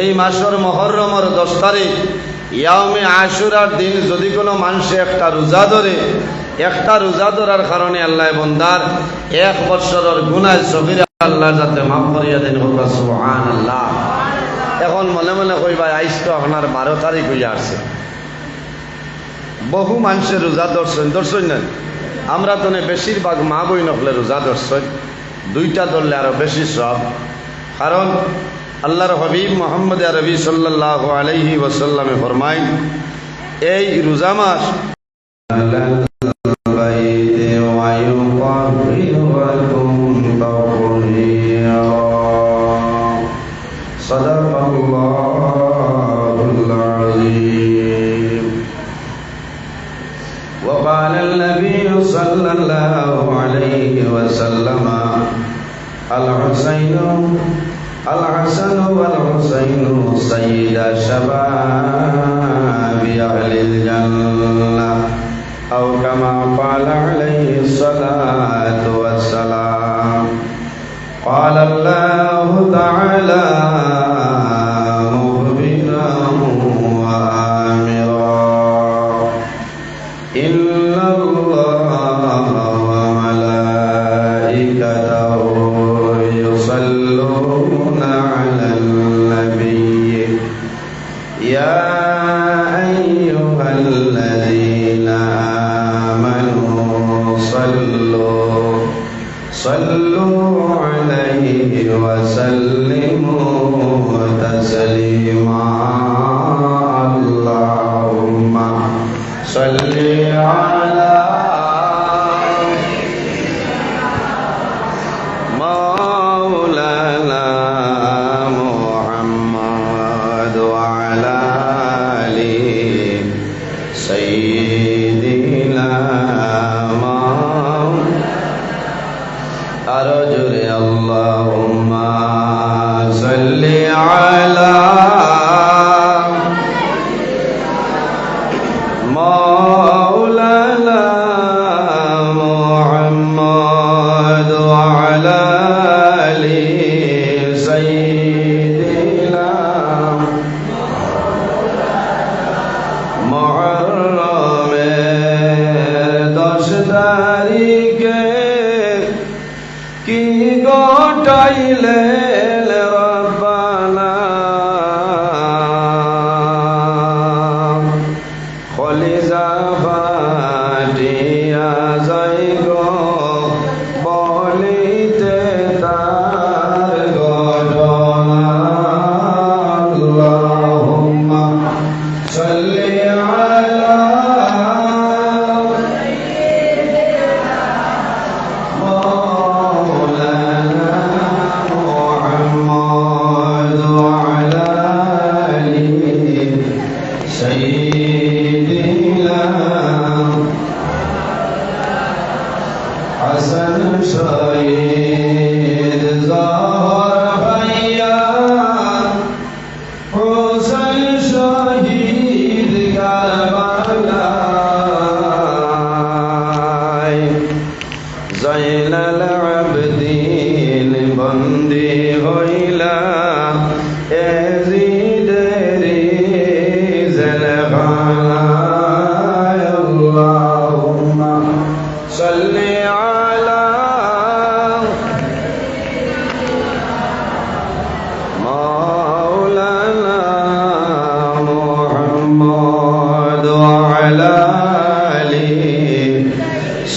এই মাসের মহরমর দশ তারিখ ইয়ামে আশুরার দিন যদি কোনো মানুষে একটা রোজা ধরে, একটা রোজা ধরার কারণে আল্লাহ বন্দার এক বৎসরের গুনায় সবির আল্লাহ যাতে মাফ করিয়া দেন হোক আল্লাহ এখন মনে মনে কইবা আইস তো আপনার বারো তারিখ হইয়া আসছে। বহু মানুষের রোজা ধরছেন ধরছেন না? আমরা তো বেশিরভাগ মা বই নকলে রোজা ধরছেন, দুইটা ধরলে আরও বেশি সব। কারণ اللہ حبیب محمد عربی صلی اللہ علیہ وسلم فرمائیں اے روزہ ماس صدق اللہ الحسن والحسين سيد شباب أهل الجنة. أو كما قال عليه الصلاة والسلام قال الله تعالى وسلموا تسليما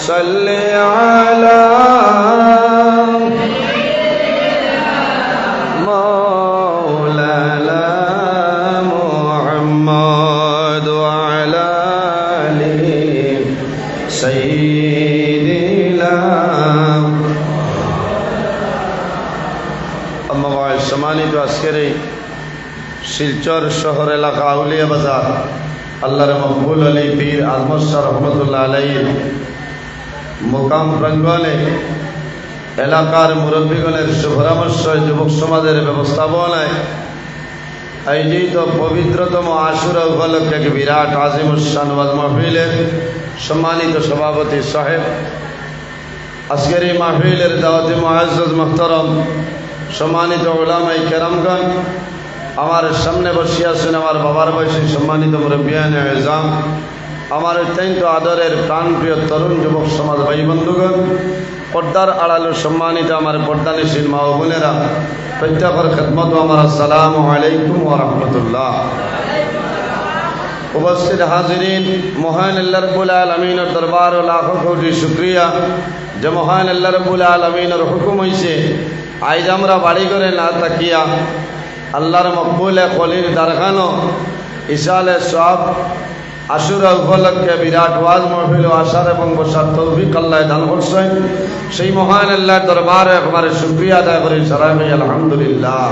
صلي على مولانا محمد وعلى آله سيدنا أما بعد سماني تواسكري سلچر شهر الاخاولية بزار الله رحمه الله عليه بير عظم الشر رحمه الله عليه মোকাম প্রাঙ্গনে এলাকার মুরব্বীগণের সুপরামর্শ যুবক সমাজের ব্যবস্থাপনায় আয়োজিত পবিত্রতম আশুরা উপলক্ষে এক বিরাট আজিমুসান ওয়াজ মাহফিলের সম্মানিত সভাপতি সাহেব, আজকের এই মাহফিলের দাওয়াতি মহাজ মোহতরম সম্মানিত ওলামাই কেরামগণ, আমার সামনে বসে আছেন আমার বাবার বয়সী সম্মানিত মুরব্বিয়ান এজাম আমার অত্যন্ত আদরের প্রাণপ্রিয় তরুণ যুবক সমাজ ভাই বন্ধুগণ, পর্দার আড়ালো সম্মানিত আমার পর্দানিশীল মা বোনেরা প্রত্যেকের খেদমত আমার আসসালাম আলাইকুম ও রহমতুল্লাহ। উপস্থিত হাজিরিন, মহান আল্লাহ রব্বুল আলমিনের দরবার ও লাখো কোটি শুক্রিয়া। যে মহান আল্লাহ রব্বুল আলমিনের হুকুম হইছে, আইজ আমরা বাড়ি করে না তাকিয়া আল্লাহর মকবুলে কলির দারখানো ইসালে সব আশুরা উপলক্ষে বিরাট ওয়াজ মহফিল ও আশার এবং বসার তৌফিক আল্লাহ দান করছেন সেই মহান আল্লাহর দরবারে একবারে শুক্রিয়া আদায় করি সারাই আলহামদুলিল্লাহ।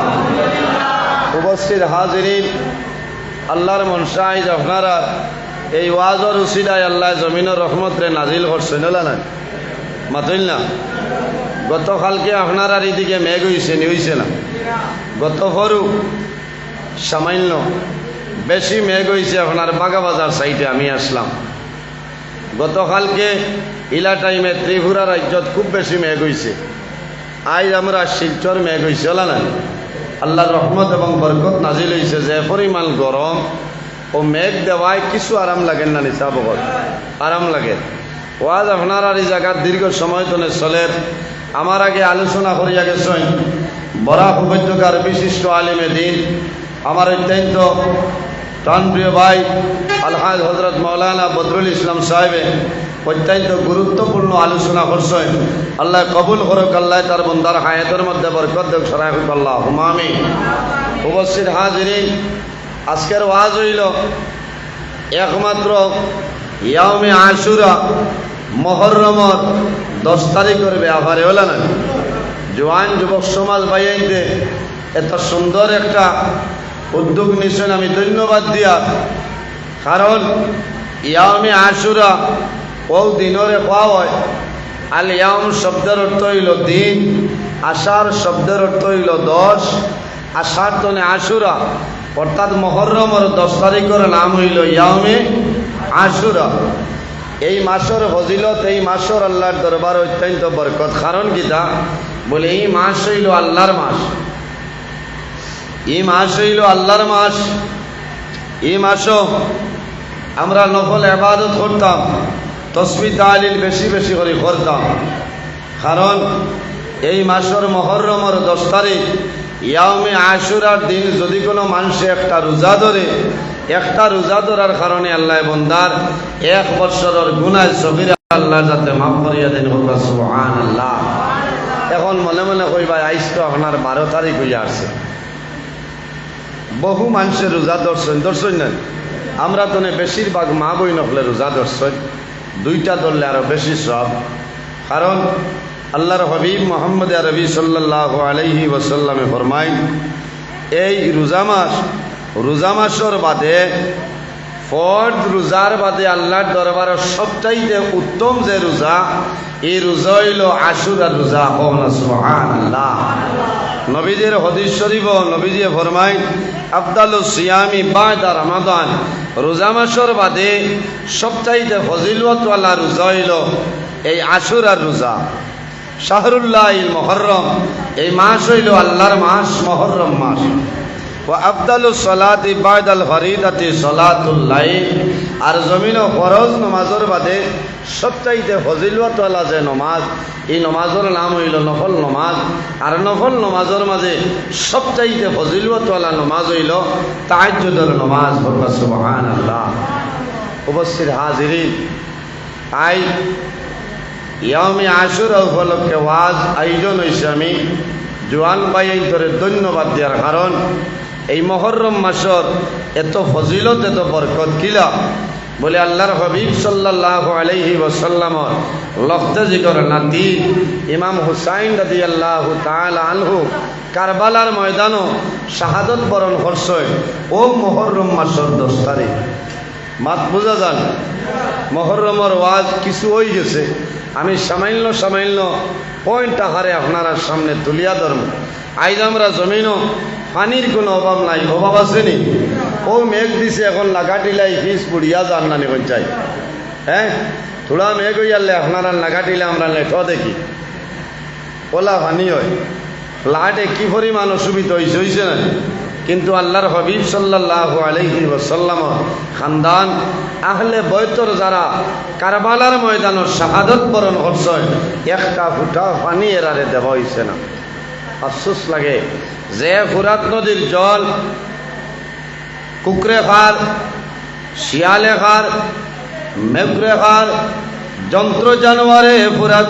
উপস্থিত হাজিরিন, আল্লাহর মনসাইজ আপনারা এই ওয়াজর উসিলায় আল্লাহ জমিনের রহমতরে নাজিল করছেন না? মাতইল না? গতকালকে আপনার এদিকে মেঘ হইছে, নি হইছে না? গত ফরু সামান্য বেশি মেঘ হইছে আপনার বাগাবাজার সাইডে আমি আসলাম। গতকালকে ইলা টাইমে ত্রিপুরা রাজ্যত খুব বেশি মেঘ হইছে। আজ আমরা শিলচর মেঘ হইছে ওলা না আল্লাহর রহমত এবং বরকত নাজিল হয়েছে যে পরিমাণ গরম ও মেঘ দেওয়ায় কিছু আরাম লাগে না নিচা বগত আরাম লাগে। ওয়াজ আপনার আর এই জায়গার দীর্ঘ সময় তনে চলের আমার আগে আলোচনা করিয়া গেছেন বরাক উপত্যকার বিশিষ্ট আলিমে দিন। আমার অত্যন্ত প্রাণপ্রিয় ভাই, আলহাজ হজরত মৌলানা বদরুল ইসলাম সাহেবে অত্যন্ত গুরুত্বপূর্ণ আলোচনা করছেন। আল্লাহ কবুল করুক, আল্লাহ তার বন্দার হায়াতের মধ্যে বরকত আল্লাহ হুমামি উপস্থিত হাজিরি, আজকের ওয়াজ হইল একমাত্র ইয়ামে আশুরা মহরমর দশ তারিখের ব্যাপারে হলো না? জোয়ান যুবক সমাজ বাইতে এত সুন্দর একটা উদ্যোগ নিছেন আমি ধন্যবাদ দিয়া। কারণ, ইয়ামে আশুরা ও দিনরে খাওয়া হয়। আল ইয়াম শব্দের অর্থ হইল দিন আষাঢ় শব্দের অর্থ হইল দশ। আষাঢ় তনে আশুরা, অর্থাৎ মহরমর দশ তারিখের নাম হইল ইয়ামে আশুরা। এই মাসের ফজিলত, এই মাসের আল্লাহর দরবার অত্যন্ত বরকত। কারণ গীতা বলে, এই মাস হইল আল্লাহর মাস। এই মাস হইল আল্লাহর মাস। এই মাসও আমরা নকল আবাদত করতাম তসমি তালিল বেশি বেশি করে করতাম। কারণ এই মাসের মহরমর দশ তারিখ ইয়ামে আশুরার দিন যদি কোনো মানুষে একটা রোজা ধরে, একটা রোজা ধরার কারণে আল্লাহ বন্দার এক বৎসরের গুনায় সবিরা আল্লাহ যাতে মাফ করিয়া দেন আল্লাহ এখন মনে মনে কই কইবা আইস তো আপনার বারো তারিখ হইয়া আসছে। বহু মানুষের রোজা ধরছেন ধরছেন না? আমরা তো বেশিরভাগ মা বই নকলে রোজা ধরছেন, দুইটা ধরলে আরও বেশি সব। কারণ আল্লাহর হবিব মোহাম্মদ আরবি সাল্লাহ আলহি ওসাল্লামে ফরমাই এই রোজা মাস, রোজা মাসর বাদে ফর্দ রোজার বাদে আল্লাহর দরবারের সবচাইতে উত্তম যে রোজা, এই রোজা হইল আশুরা রোজা আল্লাহ নবীদের হদিস শরীফ নবীজি ফরমাই আবদাল সিয়ামি বাদা রমাদান, রোজা মাসর বাদে সবচাইতে ফজিলতওয়ালা রোজা হইল এই আশুরার রোজা। শাহরুল্লাহ মহরম, এই মাস হইল আল্লাহর মাস, মহরম মাস। ও আবদালু সলাতি বায়দাল ফরিদাতি সলাতুল্লাই আর জমিন ফরজ নমাজর বাদে সবচাইতে ফজিলতওয়ালা যে নমাজ, এই নমাজর নাম হইল নফল নমাজ। আর নফল নমাজর মাঝে সবচাইতে ফজিলতওয়ালা নমাজ হইল তাহাজ্জুদের নমাজ। ভরবা সুবহান আল্লাহ উপস্থিত হাজিরিন, আই ইয়ামে আশুরা উপলক্ষে ওয়াজ আয়োজন হয়েছে আমি। জোয়ান ভাই ধরে ধন্যবাদ দেওয়ার কারণ। এই মহরম মাসর এত ফজিলত, এত বরকত কিলা? বলে আল্লাহর হবিব সাল্লাহ আলাইহি ওসাল্লামর লফতে জিকর নাতি ইমাম হুসাইন রাদি আল্লাহ আনহু কারবালার ময়দানও শাহাদত বরণ হর্ষয় ও মোহরম মাসর দশ তারিখ মাত বোঝা যান মহরমর ওয়াজ কিছু হয়ে গেছে। আমি সামান্য সামান্য পয়েন্ট হারে আপনারা সামনে তুলিয়া ধরব আইজ আমরা জমিনও পানির কোনো অভাব নাই, অভাব আছে নি? ও মেঘ দিছে এখন লাগাটিলাই ফিস পুড়িয়া যান না নিখন চাই হ্যাঁ? থোড়া মেঘ হইয়ালে আপনারা লাগাটিলে আমরা লেঠ দেখি। ওলা পানি হয়। লাটে কি পরিমাণ অসুবিধা হয়েছে হয়েছে না? কিন্তু আল্লাহর হবিব সাল্লাহ আলহি ওসাল্লাম খানদান, আহলে বৈতর যারা কারবালার ময়দানও শাহাদত বরণ হর্ষয় একটা ফুটা পানি এরারে দেওয়া হয়েছে না। আফসোস লাগে যে ফুরাত নদীর জল, কুকরে খার, শিয়ালে খার, মেঘরে খার, যন্ত্র জানোয়ারে ফুরাত